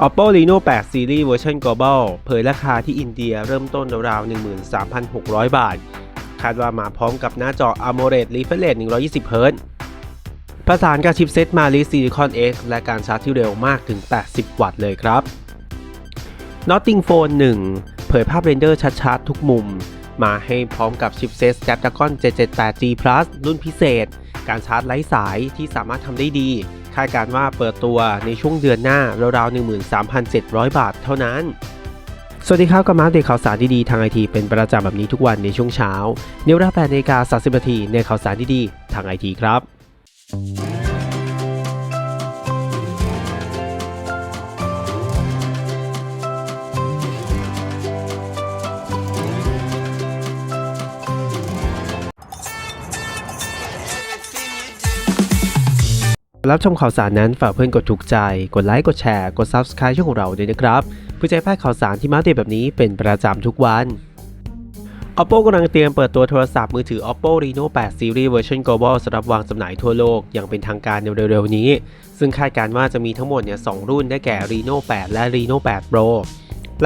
Oppo Reno 8 Series เวอร์ชัน Global เผยราคาที่อินเดียเริ่มต้นราวๆ13,600 บาท คาดว่ามาพร้อมกับหน้าจอ AMOLED Refresh 120 Hz ประสานกับชิปเซต Mali Silicon X และการชาร์จที่เร็วมากถึง 80 วัตต์เลยครับ Notting Phone 1 เผยภาพเรนเดอร์ชัดๆทุกมุม มาให้พร้อมกับชิปเซต Snapdragon 778G Plus รุ่นพิเศษ การชาร์จไร้สายที่สามารถทำได้ดี คาดการว่าเปิดตัวในช่วงเดือนหน้าราวๆ13,700 บาทเท่านั้น สวัสดีครับกับมาอัปเดตข่าวสารดีๆทางไอทีเป็นประจำแบบนี้ทุกวันในช่วงเช้าเนเวรา8นาฬิกา30นาทีในข่าวสารดีๆทางไอทีครับ รับชมข่าวสารนั้นฝากเพื่อนกดถูกใจ กดไลค์กดแชร์กด Subscribe ช่องของเราด้วยนะครับเพื่อจะให้พลาดข่าวสารที่มาเดตแบบนี้เป็นประจำทุกวัน Oppo กำลังเตรียมเปิดตัวโทรศัพท์มือถือ Oppo Reno 8 Series เวอร์ชัน Global สำหรับวางจำหน่ายทั่วโลกอย่างเป็นทางการในเร็วๆนี้ ซึ่งคาดการณ์ว่าจะมีทั้งหมดเนี่ยสองรุ่นได้แก่ Reno 8 และ Reno 8 Pro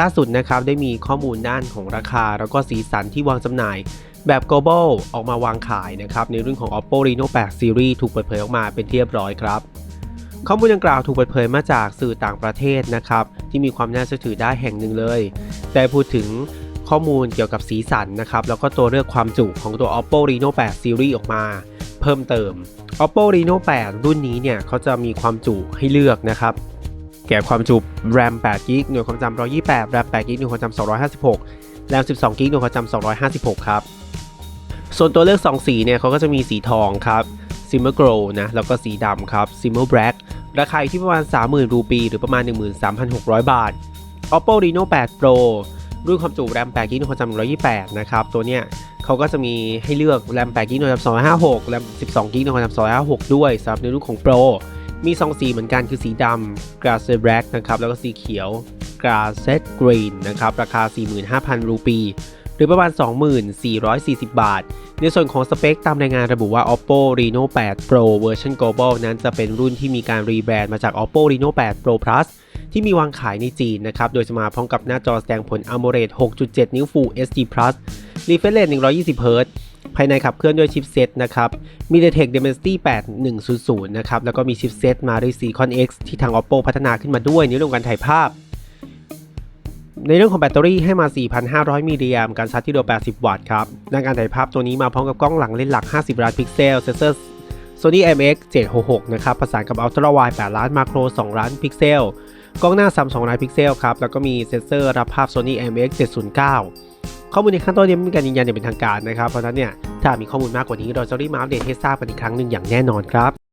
ล่าสุดนะครับได้มีข้อมูลด้านของราคา แล้วก็สีสันที่วางจำหน่าย แบบ global ออกมาวางขายนะครับในรุ่นของ Oppo Reno 8 Series ถูกเปิดเผยออกมาเป็นที่เรียบร้อยครับ ข้อมูลดังกล่าวถูกเปิดเผยมาจากสื่อต่างประเทศนะครับที่มีความน่าเชื่อถือได้แห่งหนึ่งเลยได้พูดถึงข้อมูลเกี่ยวกับสีสันนะครับแล้วก็ตัวเลือกความจุของตัว Oppo Reno 8 Series ออกมา เพิ่มเติม Oppo Reno 8 รุ่นนี้เนี่ยเขาจะมีความจุให้เลือกนะครับแก่ความจุ RAM 8 g b หน่วยความจำ128 RAM 8 g b หน่วยความจำ256 RAM 12 g b หน่วยความจำ256 ครับ ส่วนตัวเลือก 2 สีเนี่ยเขาก็จะมีสีทองครับ Simmer Glow นะ แล้วก็สีดำครับ Simmer Black ราคาอยู่ที่ประมาณ 30,000 รูปี หรือประมาณ 13,600 บาท Oppo Reno 8 Pro รุ่นความจุ RAM 8 g b ความจำ128 นะครับ ตัวเนี้ยเขาก็จะมีให้เลือก RAM 8 g b ความจำ256 RAM 12 g b ความจำ256 ด้วยสำหรับในรุ่นของ Pro มี 2 สีเหมือนกันคือสีดำ Grass Black นะครับ แล้วก็สีเขียว Grass Green นะครับ ราคา 45,000 รูปี หรือประมาณ 2440 บาท ในส่วนของสเปคตามรายงานระบุว่า Oppo Reno 8 Pro เวอร์ชัน Global นั้นจะเป็นรุ่นที่มีการรีแบรนด์มาจาก Oppo Reno 8 Pro Plus ที่มีวางขายในจีนนะครับ โดยจะมาพร้อมกับหน้าจอแสดงผล AMOLED 6.7 นิ้ว Full HD Plus Refresh Rate 120 Hz ภายในขับเคลื่อนด้วยชิปเซตนะครับ MediaTek Dimensity 8100 นะครับ แล้วก็มีชิปเซตมาด้วย Silicon X ที่ทาง Oppo พัฒนาขึ้นมาด้วยในเรื่องการถ่ายภาพ ในเรื่องของแบตเตอรี่ให้มา 4,500 มิลลิแอมป์การชาร์จที่เร็ว 80 วัตต์ครับด้านการถ่ายภาพตัวนี้มาพร้อมกับกล้องหลังเลนส์หลัก 50 ล้านพิกเซล เซนเซอร์ Sony MX766 นะครับ ประสานกับ Ultra Wide 8 ล้านมาโคร 2 ล้านพิกเซล กล้องหน้า 32 ล้านพิกเซลครับ แล้วก็มีเซนเซอร์รับภาพ Sony MX709 ข้อมูลในขั้นต้นยังไม่มีการยืนยันอย่างเป็นทางการนะครับ เพราะฉะนั้นเนี่ย ถ้ามีข้อมูลมากกว่านี้เราจะรีบมาอัปเดตให้ทราบกันอีกครั้งหนึ่งอย่างแน่นอนครับ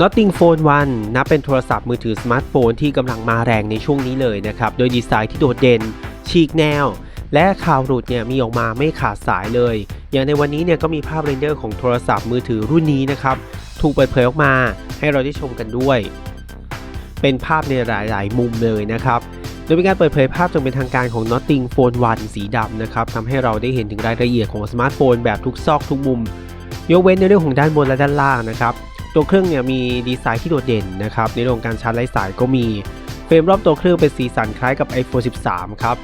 Notting Phone 1 นับเป็นโทรศัพท์มือถือสมาร์ทโฟนที่กำลังมาแรงในช่วงนี้เลยนะครับ โดยดีไซน์ที่โดดเด่น ฉีกแนว และข่าวหลุดเนี่ยมีออกมาไม่ขาดสายเลย อย่างในวันนี้เนี่ยก็มีภาพเรนเดอร์ของโทรศัพท์มือถือรุ่นนี้นะครับ ถูกเปิดเผยออกมาให้เราได้ชมกันด้วย เป็นภาพในหลายๆ มุมเลยนะครับ โดยมีการเปิดเผยภาพจนเป็นทางการของ Notting Phone 1 สีดำนะครับทำให้เราได้เห็นถึงรายละเอียดของสมาร์ทโฟนแบบทุกซอกทุกมุม ยกเว้นในเรื่องของด้านบนและด้านล่างนะครับ ตัวเครื่องเนี่ยมีดีไซน์ที่โดดเด่นนะครับในเรื่องงการชาร์จไร้สายก็มี เฟรมรอบตัวเครื่องเป็นสีสันคล้ายกับ iPhone 13 ครับ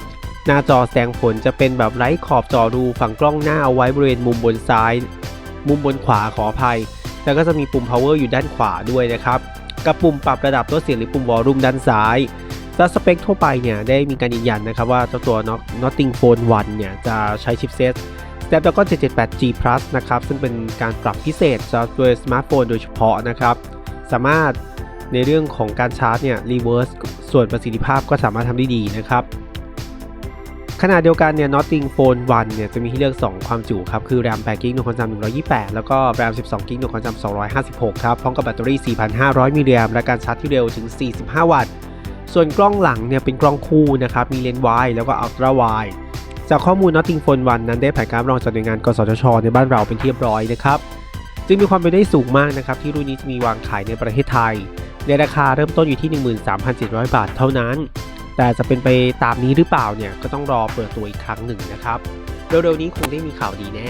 หน้าจอแสงผลจะเป็นแบบไร้ขอบจอดูฝั่งกล้องหน้าเอาไว้บริเวณมุมบนซ้าย มุมบนขวาขออภัย แล้วก็จะมีปุ่ม power อยู่ด้านขวาด้วยนะครับกับปุ่มปรับระดับลดเสียงหรือปุ่มวอลลุ่มด้านซ้ายและสเปคทั่วไปเนี่ยได้มีการยืนยันนะครับว่าเจ้าตัว Notting Phone 1เนี่ยจะใช้ชิปเซต Snapdragon 778G Plus นะครับซึ่งเป็นการปรับพิเศษสำหรับตัวสมาร์ทโฟนโดยเฉพาะนะครับ สามารถในเรื่องของการชาร์จเนี่ยรีเวิร์สส่วนประสิทธิภาพก็สามารถทำได้ดีนะครับขณะเดียวกันเนี่ย Notting Phone 1 เนี่ยจะมีให้เลือก 2 ความจุครับ คือ RAM 8 g b หน่วยความจำ128 แล้วก็ RAM 12 g b หน่วยความจำ256 ครับ พร้อมกับแบตเตอรี่ 4,500 มิลลิแอมป์และการชาร์จที่เร็วถึง 45 วัตต์ ส่วนกล้องหลังเนี่ยเป็นกล้องคู่นะครับ มีเลนส์ wide แล้วก็ ultra wide จากข้อมูลนอตติงฟอนวันนั้นได้ผ่านการรองจากหน่วยงานกสทช ในบ้านเราเป็นที่เรียบร้อยนะครับ จึงมีความเป็นได้สูงมากนะครับ ที่รุ่นนี้จะมีวางขายในประเทศไทย ในราคาเริ่มต้นอยู่ที่ 13,700 บาทเท่านั้น แต่จะเป็นไปตามนี้หรือเปล่าเนี่ยก็ต้องรอเปิดตัวอีกครั้งหนึ่งนะครับเร็วๆนี้คงได้มีข่าวดีแน่